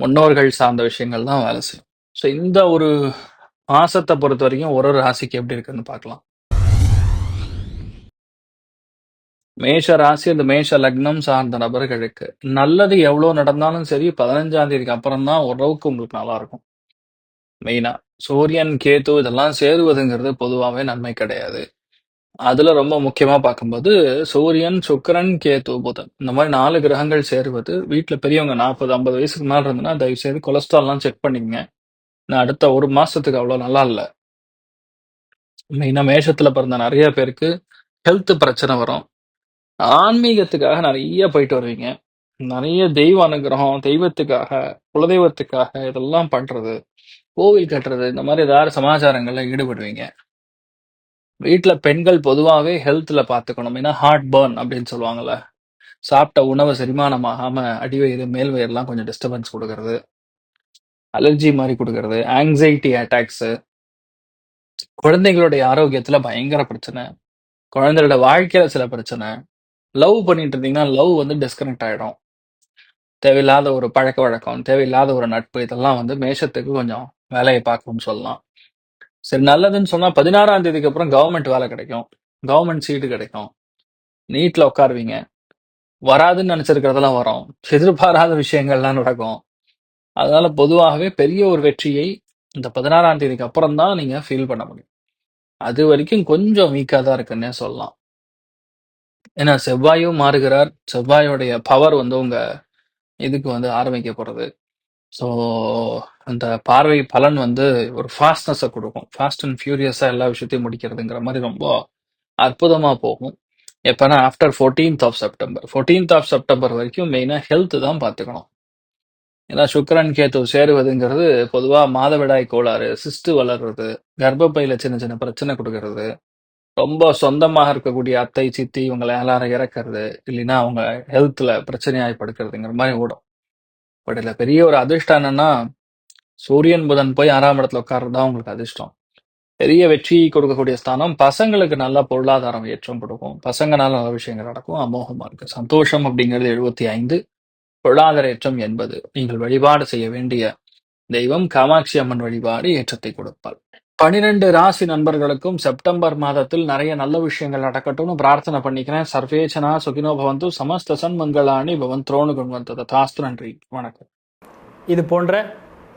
முன்னோர்கள் சார்ந்த விஷயங்கள் தான் வேலை செய்யும். ஸோ இந்த ஒரு மாசத்தை பொறுத்த வரைக்கும் ஒரு ஒரு ராசிக்கு எப்படி இருக்குன்னு பார்க்கலாம். மேஷ ராசி அந்த மேஷ லக்னம் சார்ந்த நபர்களுக்கு நல்லது எவ்வளவு நடந்தாலும் சரி பதினஞ்சாம் தேதிக்கு அப்புறம் தான் ஓரளவுக்கு உங்களுக்கு நல்லா இருக்கும். மெயினா சூரியன் கேது இதெல்லாம் சேருவதுங்கிறது பொதுவாகவே நன்மை கிடையாது. அதுல ரொம்ப முக்கியமா பார்க்கும்போது சூரியன் சுக்கிரன் கேது புதன். இந்த மாதிரி நாலு கிரகங்கள் சேருவது வீட்டுல பெரியவங்க நாற்பது ஐம்பது வயசுக்கு மேல இருந்ததுன்னா தயவு செய்து கொலஸ்ட்ரால்லாம் செக் பண்ணிக்கங்க. நான் அடுத்த ஒரு மாசத்துக்கு அவ்வளவு நல்லா இல்ல. மெயினா மேஷத்துல பிறந்த நிறைய பேருக்கு ஹெல்த் பிரச்சனை வரும். ஆன்மீகத்துக்காக நிறைய போயிட்டு வருவீங்க. நிறைய தெய்வ அனுகிரகம், தெய்வத்துக்காக, குலதெய்வத்துக்காக இதெல்லாம் பண்றது, கோவில் கட்டுறது, இந்த மாதிரி ஏதாவது சமாச்சாரங்கள்ல ஈடுபடுவீங்க. வீட்டில் பெண்கள் பொதுவாகவே ஹெல்த்தில் பார்த்துக்கணும். ஏன்னா ஹார்ட் பர்ன் அப்படின்னு சொல்லுவாங்கல்ல. சாப்பிட்ட உணவு செரிமானம் ஆகாமல் அடிவயிறு, மேல் வயிறுலாம் கொஞ்சம் டிஸ்டர்பன்ஸ் கொடுக்கறது அலர்ஜி மாதிரி கொடுக்கறது ஆங்ஸைட்டி அட்டாக்ஸு. குழந்தைங்களுடைய ஆரோக்கியத்தில் பயங்கர பிரச்சனை. குழந்தைகளோட வாழ்க்கையில் சில பிரச்சனை. லவ் பண்ணிட்டு இருந்தீங்கன்னா, லவ் வந்து டிஸ்கனெக்ட் ஆகிடும் தேவையில்லாத ஒரு பழக்க வழக்கம் தேவையில்லாத ஒரு நட்பு இதெல்லாம் வந்து மேஷத்துக்கு கொஞ்சம் வேலையை பார்க்கும்னு சொல்லலாம். சரி நல்லதுன்னு சொன்னா 16ஆம் தேதிக்கு அப்புறம் கவர்மெண்ட் வேலை கிடைக்கும். கவர்மெண்ட் சீட்டு கிடைக்கும். நீட்ல உட்காருவீங்க. வராதுன்னு நினச்சிருக்கிறதெல்லாம் வரும். எதிர்பாராத விஷயங்கள்லாம் நடக்கும். அதனால பொதுவாகவே பெரிய ஒரு வெற்றியை இந்த 16ஆம் தேதிக்கு அப்புறம் தான் நீங்க ஃபீல் பண்ண முடியும். அது வரைக்கும் கொஞ்சம் வீக்கா தான் இருக்குன்னே சொல்லலாம். ஏன்னா செவ்வாயும் மாறுகிறார். செவ்வாயோடைய பவர் வந்து உங்க இதுக்கு வந்து ஆரம்பிக்க போறது. ஸோ அந்த பார்வை பலன் வந்து ஒரு ஃபாஸ்ட்னஸை கொடுக்கும் ஃபாஸ்ட் அண்ட் ஃபியூரியஸாக எல்லா விஷயத்தையும் முடிக்கிறதுங்கிற மாதிரி ரொம்ப அற்புதமாக போகும். எப்போனா ஆஃப்டர் 14த் ஆஃப் செப்டம்பர். 14த் ஆஃப் செப்டம்பர் வரைக்கும் மெயினாக ஹெல்த் தான் பார்த்துக்கணும். ஏன்னா சுக்கரன் கேத்து சேருவதுங்கிறது பொதுவாக மாதவிடாய் கோளாறு, சிஸ்ட் வளர்றது, கர்ப்பப்பையில் சின்ன சின்ன பிரச்சனை கொடுக்கறது ரொம்ப சொந்தமாக இருக்கக்கூடிய அத்தை, சித்தி இவங்கள எல்லாரும் இறக்கறது, இல்லைன்னா அவங்க ஹெல்த்தில் பிரச்சனையாயி படுக்கிறதுங்கிற மாதிரி ஓடும். பட் இதில் பெரிய ஒரு அதிர்ஷ்டம் என்னன்னா, சூரியன், புதன் போய் ஆறாம் இடத்துல உட்கார்றது தான் உங்களுக்கு அதிர்ஷ்டம். பெரிய வெற்றி கொடுக்கக்கூடிய ஸ்தானம். பசங்களுக்கு நல்ல பொருளாதாரம் ஏற்றம் கொடுக்கும். பசங்கனால நல்ல விஷயங்கள் நடக்கும். அமோகமா இருக்கு. சந்தோஷம் அப்படிங்கிறது 75 பொருளாதார ஏற்றம் 80 நீங்கள் வழிபாடு செய்ய வேண்டிய தெய்வம் காமாட்சி அம்மன் வழிபாடு ஏற்றத்தை கொடுப்பாள். 12 ராசி நண்பர்களுக்கும் செப்டம்பர் மாதத்தில் நிறைய நல்ல விஷயங்கள் நடக்கட்டும்னு பிரார்த்தனை பண்ணிக்கிறேன். சர்வேச்சனா சுகினோ பவந்து சமஸ்த பவன் பவந்த்ரோணு குண்வந்து தாஸ்து நன்றி. வணக்கம். இது போன்ற